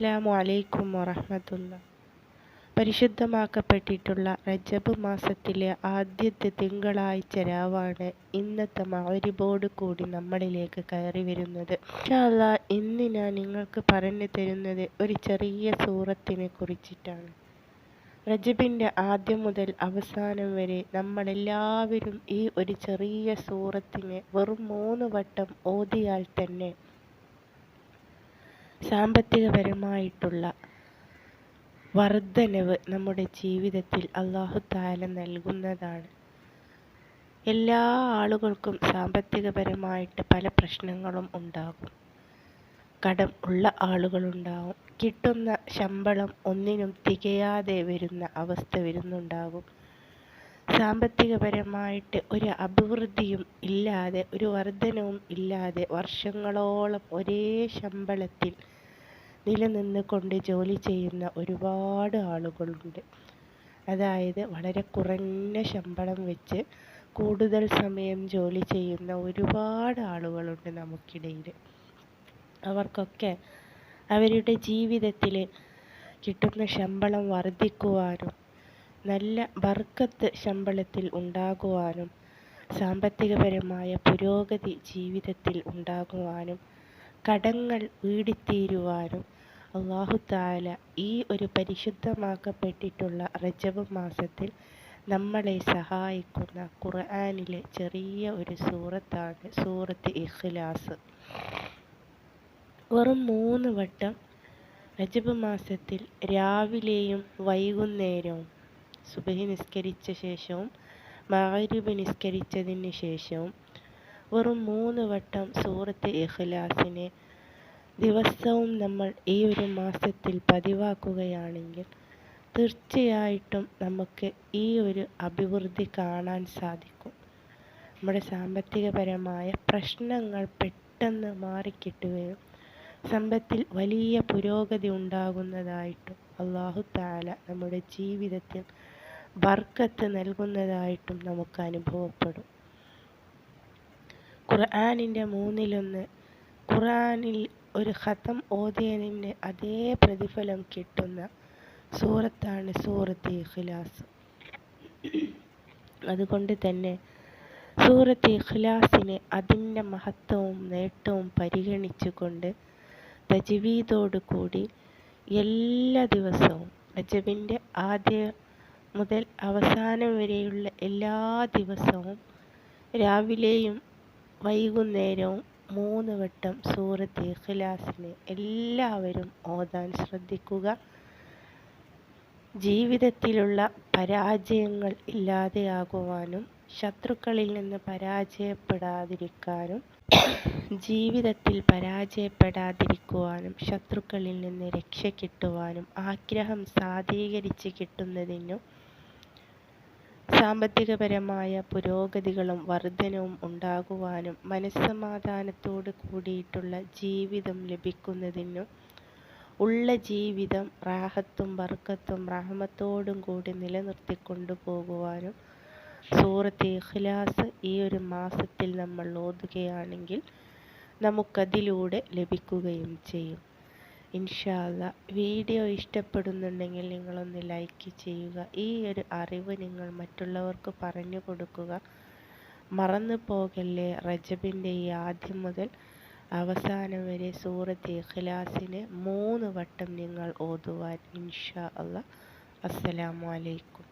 അസ്സാമു അലൈക്കും വറഹമത്തുള്ള പരിശുദ്ധമാക്കപ്പെട്ടിട്ടുള്ള റജബ് മാസത്തിലെ ആദ്യത്തെ തിങ്കളാഴ്ച രാവാണ് ഇന്നത്തെ മാവരിബോട് കൂടി നമ്മളിലേക്ക് കയറി വരുന്നത്. ഇൻഷാല്ല ഇന്ന് ഞാൻ നിങ്ങൾക്ക് പറഞ്ഞു തരുന്നത് ഒരു ചെറിയ സൂറത്തിനെ കുറിച്ചിട്ടാണ്. റജബിന്റെ ആദ്യം മുതൽ അവസാനം വരെ നമ്മളെല്ലാവരും ഈ ഒരു ചെറിയ സൂറത്തിനെ വെറും മൂന്ന് വട്ടം ഓതിയാൽ തന്നെ സാമ്പത്തികപരമായിട്ടുള്ള വർദ്ധനവ് നമ്മുടെ ജീവിതത്തിൽ അള്ളാഹു താല നൽകുന്നതാണ്. എല്ലാ ആളുകൾക്കും സാമ്പത്തികപരമായിട്ട് പല പ്രശ്നങ്ങളും ഉണ്ടാകും. കടം ഉള്ള ആളുകളുണ്ടാവും. കിട്ടുന്ന ശമ്പളം ഒന്നിനും തികയാതെ വരുന്ന അവസ്ഥ വരുന്നുണ്ടാകും. സാമ്പത്തികപരമായിട്ട് ഒരു അഭിവൃദ്ധിയും ഇല്ലാതെ ഒരു വർധനവും ഇല്ലാതെ വർഷങ്ങളോളം ഒരേ ശമ്പളത്തിൽ നിലനിന്ന് കൊണ്ട് ജോലി ചെയ്യുന്ന ഒരുപാട് ആളുകളുണ്ട്. അതായത് വളരെ കുറഞ്ഞ ശമ്പളം വെച്ച് കൂടുതൽ സമയം ജോലി ചെയ്യുന്ന ഒരുപാട് ആളുകളുണ്ട് നമുക്കിടയിൽ. അവർക്കൊക്കെ അവരുടെ ജീവിതത്തിൽ കിട്ടുന്ന ശമ്പളം വർദ്ധിക്കുവാനും നല്ല ബർക്കത്ത് ശമ്പളത്തിൽ ഉണ്ടാകുവാനും സാമ്പത്തികപരമായ പുരോഗതി ജീവിതത്തിൽ ഉണ്ടാകുവാനും കടങ്ങൾ വീടിത്തീരുവാനും അള്ളാഹു താല ഈ ഒരു പരിശുദ്ധമാക്കപ്പെട്ടിട്ടുള്ള റജബ് മാസത്തിൽ നമ്മളെ സഹായിക്കുന്ന ഖുർആാനിലെ ചെറിയ ഒരു സൂറത്താണ് സൂറത്ത് ഇഖ്ലാസ്. വെറും മൂന്ന് വട്ടം റജബ് മാസത്തിൽ രാവിലെയും വൈകുന്നേരവും സുബഹി നിസ്കരിച്ച ശേഷവും മഗ്രിബ് നിസ്കരിച്ചതിന് ശേഷവും വെറും മൂന്ന് വട്ടം സൂറത്ത് ഇഖ്ലാസിനെ ദിവസവും നമ്മൾ ഈ ഒരു മാസത്തിൽ പതിവാക്കുകയാണെങ്കിൽ തീർച്ചയായിട്ടും നമുക്ക് ഈ ഒരു അഭിവൃദ്ധി കാണാൻ സാധിക്കും. നമ്മുടെ സാമ്പത്തികപരമായ പ്രശ്നങ്ങൾ പെട്ടെന്ന് മാറിക്കിട്ടുകയും സമ്പത്തിൽ വലിയ പുരോഗതി ഉണ്ടാകുന്നതായിട്ടും അള്ളാഹു താല നമ്മുടെ ജീവിതത്തിൽ ബർക്കത്ത് നൽകുന്നതായിട്ടും നമുക്ക് അനുഭവപ്പെടും. ഖുർആാനിന്റെ മൂന്നിലൊന്ന്. ഖുർആാനിൽ ഒരു ഖത്തം ഓതിയതിന്റെ അതേ പ്രതിഫലം കിട്ടുന്ന സൂറത്താണ് സൂറത്ത് ഇഖ്ലാസ്. അതുകൊണ്ട് തന്നെ സൂറത്ത് ഇഖ്ലാസിനെ അതിന്റെ മഹത്വവും നേട്ടവും പരിഗണിച്ചുകൊണ്ട് കൂടി എല്ലാ ദിവസവും റജബിന്റെ ആദ്യ മുതൽ അവസാനം വരെയുള്ള എല്ലാ ദിവസവും രാവിലെയും വൈകുന്നേരവും മൂന്ന് വട്ടം സൂറത്ത് ഇഖ്ലാസിനെ എല്ലാവരും ഓതാൻ ശ്രദ്ധിക്കുക. ജീവിതത്തിലുള്ള പരാജയങ്ങൾ ഇല്ലാതെയാകുവാനും ശത്രുക്കളിൽ നിന്ന് പരാജയപ്പെടാതിരിക്കാനും ജീവിതത്തിൽ പരാജയപ്പെടാതിരിക്കുവാനും ശത്രുക്കളിൽ നിന്ന് രക്ഷ കിട്ടുവാനും ആഗ്രഹം സാധീകരിച്ച് കിട്ടുന്നതിനും സാമ്പത്തികപരമായ പുരോഗതികളും വർധനവും ഉണ്ടാകുവാനും മനസ്സമാധാനത്തോട് കൂടിയിട്ടുള്ള ജീവിതം ലഭിക്കുന്നതിനും ഉള്ള ജീവിതം റാഹത്തും ബർക്കത്തും റഹ്മത്തോടും കൂടി നിലനിർത്തിക്കൊണ്ടു പോകുവാനും സൂറത്ത് ഇഖ്ലാസ് ഈ ഒരു മാസത്തിൽ നമ്മൾ ഓതുകയാണെങ്കിൽ നമുക്കതിലൂടെ ലഭിക്കുകയും ചെയ്യും. ഇൻഷാല്ല വീഡിയോ ഇഷ്ടപ്പെടുന്നുണ്ടെങ്കിൽ നിങ്ങളൊന്ന് ലൈക്ക് ചെയ്യുക. ഈ ഒരു അറിവ് നിങ്ങൾ മറ്റുള്ളവർക്ക് പറഞ്ഞു കൊടുക്കുക. മറന്നു പോകല്ലേ? റജബിന്റെ ഈ ആദ്യം മുതൽ അവസാനം വരെ സൂറത്ത് ഇഖ്ലാസിന് മൂന്ന് വട്ടം നിങ്ങൾ ഓതുവാൻ ഇൻഷാ അല്ല. അസ്സലാമു അലൈക്കും.